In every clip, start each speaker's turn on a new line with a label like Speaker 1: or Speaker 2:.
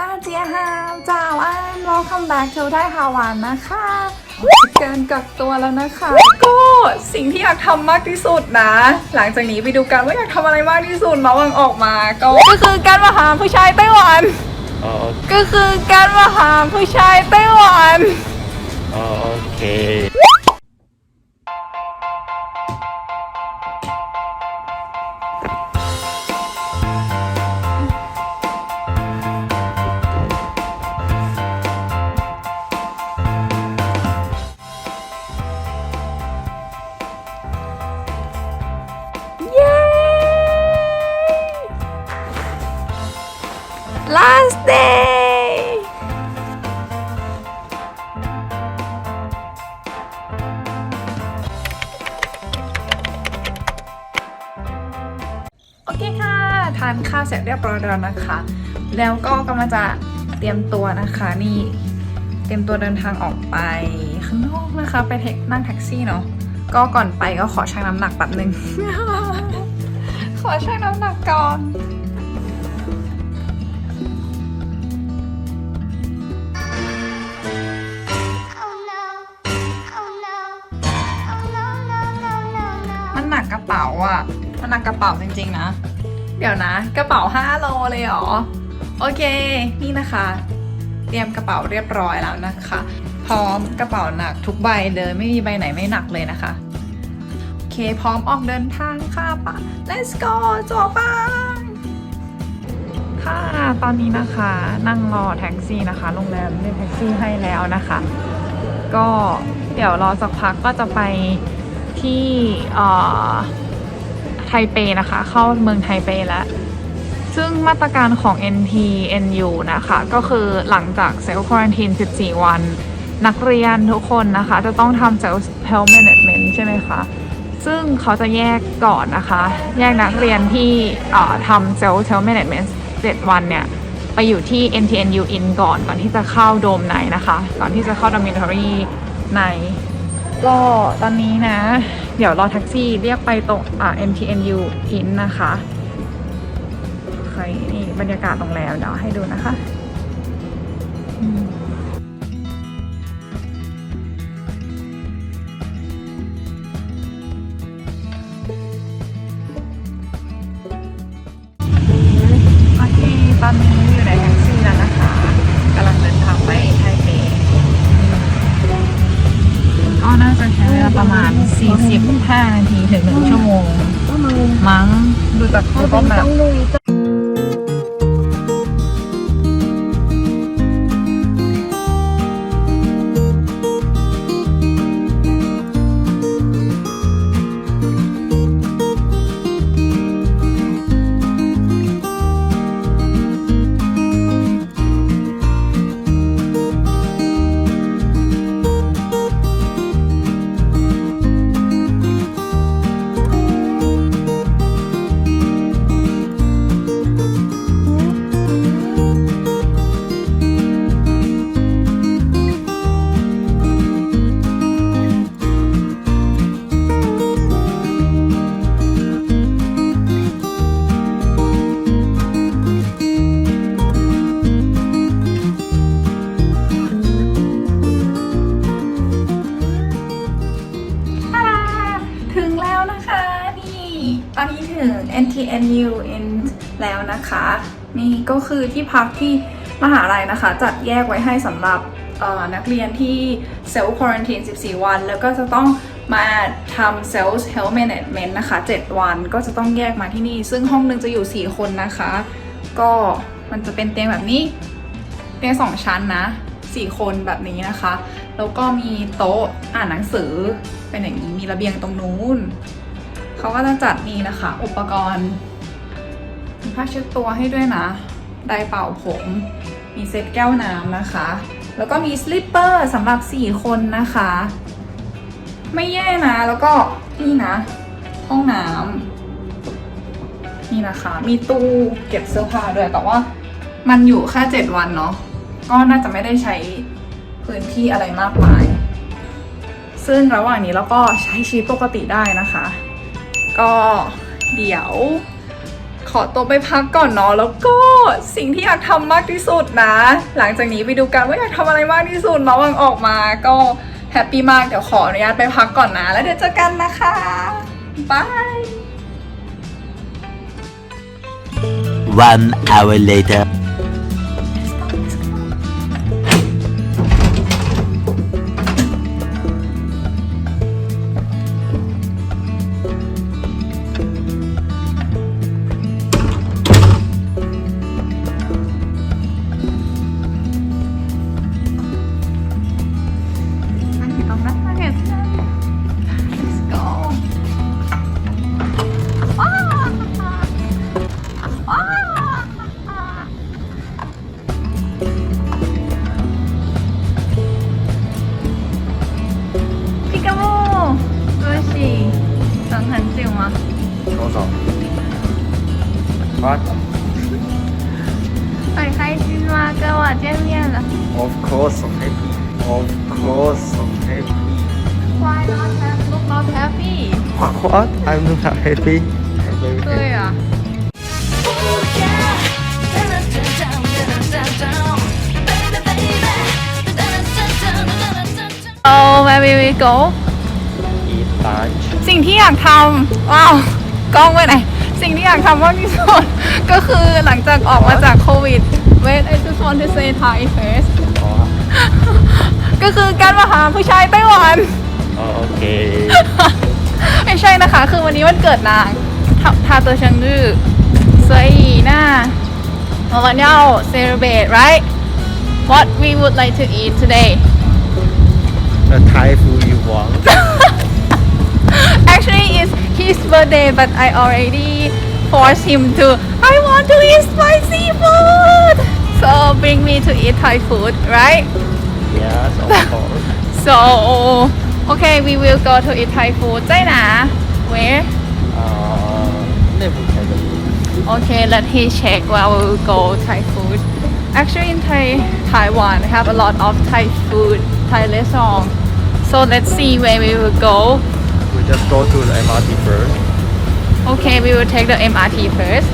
Speaker 1: ตาเจียฮาวจ้าวอัน welcome back to ไทยฮาวานนะคะเกินกักตัวแล้วนะคะ ก็สิ่งที่อยากทำมากที่สุดนะ หลังจากนี้ไปดูกันว่าอยากทำอะไรมากที่สุดมาวังออกมา ก็คือการมาหาผู้ชายไต้หวันก็คือการมาหาผู้ชายไต้หวัน
Speaker 2: โอเค
Speaker 1: last day โอเคค่ะ ทานข้าวเสร็จเรียบร้อยแล้วนะคะ แล้วก็กำลังจะเตรียมตัวนะคะนี่ เตรียมตัวเดินทางออกไปข้างนอกนะคะ ไปเทคนั่งแท็กซี่เนาะก็ก่อนไปก็ขอชั่งน้ำหนักแป๊บหนึ่งขอชั่งน้ำหนักก่อน อะมันหนักกระเป๋าจริง ๆ นะ เดี๋ยวนะ กระเป๋า5โลเลยเหรอ โอเค นี่นะคะ เตรียมกระเป๋าเรียบร้อยแล้วนะคะ พร้อมกระเป๋าหนักทุกใบเลยไม่มีใบไหนไม่หนักเลยนะคะ โอเค พร้อมออกเดินทางค่ะปะ let's go จัวปังค่ะ ตอนนี้นะคะ นั่งรอแท็กซี่นะคะ โรงแรมเรียกแท็กซี่ให้แล้วนะคะ ก็เดี๋ยวรอสักพักก็จะไปที่อ่อ ไทเปนะคะ เข้าเมืองไทเปแล้ว ซึ่งมาตรการของ NTNU นะคะ ก็คือหลังจากเซลล์ควอนติน 14 วัน นักเรียนทุกคนนะคะ จะต้องทำเซลล์ health management ใช่ไหมคะซึ่งเขาจะแยกก่อนนะคะ แยกนักเรียนที่ทำเซลล์ health management 7วันเนี่ย ไปอยู่ที่ NTNU in ก่อนก่อนที่จะเข้าโดมในนะคะ ก่อนที่จะเข้า dormitory ใน ก็ตอนนี้นะ เดี๋ยวรอแท็กซี่เรียกไปตรงอ่า MTNU in นะคะใคนี่บรรยากาศโรงแรมเดี๋ยวให้ดูนะคะ ประมาณ45นาทีถึง1ชั่วโมงมั้งดูจาก Google Map ต 1 NTNU in แล้วนะคะ นี่ก็คือที่พักที่มหาลัยนะคะ จัดแยกไว้ให้สำหรับนักเรียนที่เซลล์ควอรันทีน14 วัน แล้วก็จะต้องมาทำเซลล์เฮลท์แมネจเมนต์นะคะ 7 วันก็จะต้องแยกมาที่นี่ ซึ่งห้องนึงจะอยู่ 4 คนนะคะ ก็มันจะเป็นเตียงแบบนี้ เตียง 2 ชั้นนะ 4 คนแบบนี้นะคะ แล้วก็มีโต๊ะอ่านหนังสือเป็นอย่างนี้มีระเบียงตรงนู้น เขาก็จะจัดนี่นะคะ อุปกรณ์มีผ้าเช็ดตัวให้ด้วยนะไดเป่าผม มีเซ็ตแก้วน้ำนะคะ แล้วก็มีสลิปเปอร์สำหรับ 4 คนนะคะ ไม่แย่นะ แล้วก็นี่นะ ห้องน้ำนี่นะคะ มีตู้เก็บเสื้อผ้าด้วย แต่ว่ามันอยู่แค่7วันเนาะ ก็น่าจะไม่ได้ใช้พื้นที่อะไรมากมาย ซึ่งระหว่างนี้เราก็ใช้ชีวิตปกติได้นะคะ ก็เดี๋ยวขอตัวไปพักก่อนเนาะแล้วก็สิ่งที่อยากทำมากที่สุดนะ หลังจากนี้ไปดูกันว่าอยากทำอะไรมากที่สุดระว่างออกมาก็แฮปปี้มากเดี๋ยวขออนุญาตไปพักก่อนนะ แล้วเดี๋ยวเจอกันนะคะบาย
Speaker 2: One hour later. What?
Speaker 1: Like I didn't
Speaker 2: Of course, of happy. Of course, of happy.
Speaker 1: Why not have look not happy?
Speaker 2: What? I'm not happy. I'm happy.
Speaker 1: อะ So where will we go
Speaker 2: Eat lunch.
Speaker 1: สิ่งที่อยากทำว้าวกล้องไว้ไหน สิ่งที่อยากทำมากที่สุดก็คือหลังจากออกมาจากโควิด Wait I just want to say Thai first ก็คือการมาหาผู้ชายไต้หวัน
Speaker 2: โอเค
Speaker 1: ไม่ใช่นะคะ คือวันนี้วันเกิดนางทาตัวเชังดื้อเซยหน้าวันนี้ celebrate right what we would like to eat today
Speaker 2: The Thai food you want
Speaker 1: actually it's his birthday but I already forced him to I want to eat spicy food so bring me to eat Thai food right
Speaker 2: Yes, of course.
Speaker 1: so okay we will go to eat Thai food 在哪 where
Speaker 2: Uh, never had a
Speaker 1: Okay, let me check where we will go Thai food. Actually, in Thai, Taiwan, have a lot of Thai food, Thai restaurant. So let's see where we will go.
Speaker 2: We just go to the MRT first.
Speaker 1: Okay, we will take the MRT first.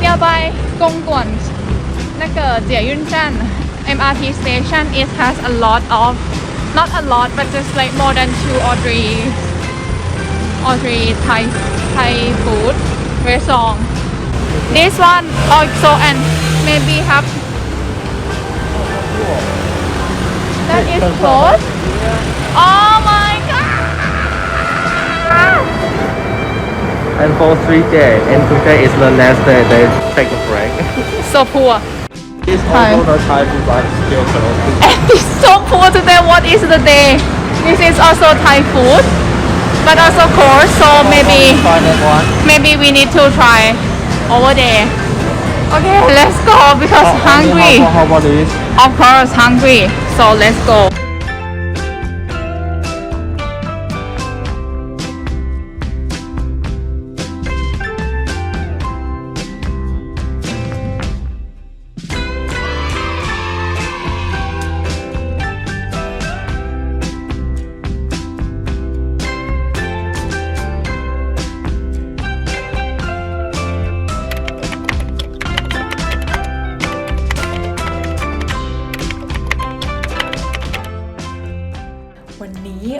Speaker 1: Nearby Gongguan, 那个捷运站 MRT station, it has a lot of, not a lot, but just like more than two or three, or three Thai Thai food restaurant. This one also and maybe have that is closed. Oh my god!
Speaker 2: And for three days, and today is the last day. They take a break.
Speaker 1: So poor.
Speaker 2: it's
Speaker 1: Hi.
Speaker 2: also the Thai food, but still closed.
Speaker 1: And it's so poor today. What is the day? This is also Thai food, but also course. So maybe
Speaker 2: Find that one.
Speaker 1: maybe we need to try over there. Okay, let's go because
Speaker 2: How-
Speaker 1: hungry.
Speaker 2: How, how about this?
Speaker 1: Of course, hungry. So let's go. "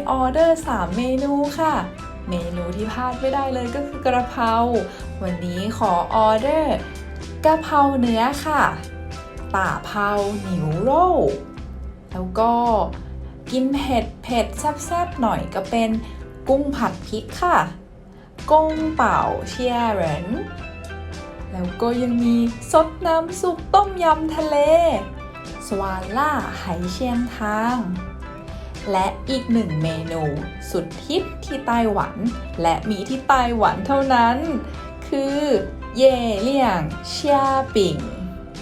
Speaker 3: ออเดอร์ 3 เมนูค่ะ เมนูที่พลาดไม่ได้เลยก็คือกระเพรา วันนี้ขอออเดอร์กะเพราเนื้อค่ะป่าเผาหนิวโร่แล้วก็กินเผ็ดเผ็ดแซ่บๆหน่อยก็เป็นกุ้งผัดพริกค่ะก้งเป่าเชียเหรนแล้วก็ยังมีซดน้ำซุปต้มยำทะเล สวาล่าไหเชียงทาง และอีกหนึ่งเมนู สุดฮิตที่ไต้หวัน และมีที่ไต้หวันเท่านั้น คือเย่เลี่ยงเชียปิ่ง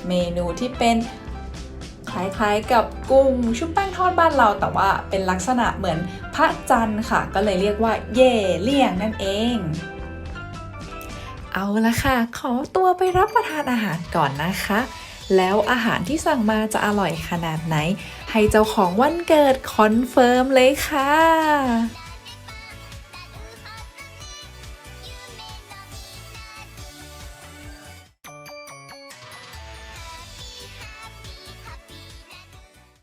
Speaker 3: เมนูที่เป็นคล้ายๆกับกุ้งชุบแป้งทอดบ้านเราแต่ว่าเป็นลักษณะเหมือนพระจันทร์ค่ะ ก็เลยเรียกว่าเย่เลี่ยงนั่นเอง เอาละค่ะ ขอตัวไปรับประทานอาหารก่อนนะคะ แล้วอาหารที่สั่งมาจะอร่อยขนาดไหน
Speaker 1: ให้เจ้าของวันเกิดคอนเฟิร์มเลยค่ะ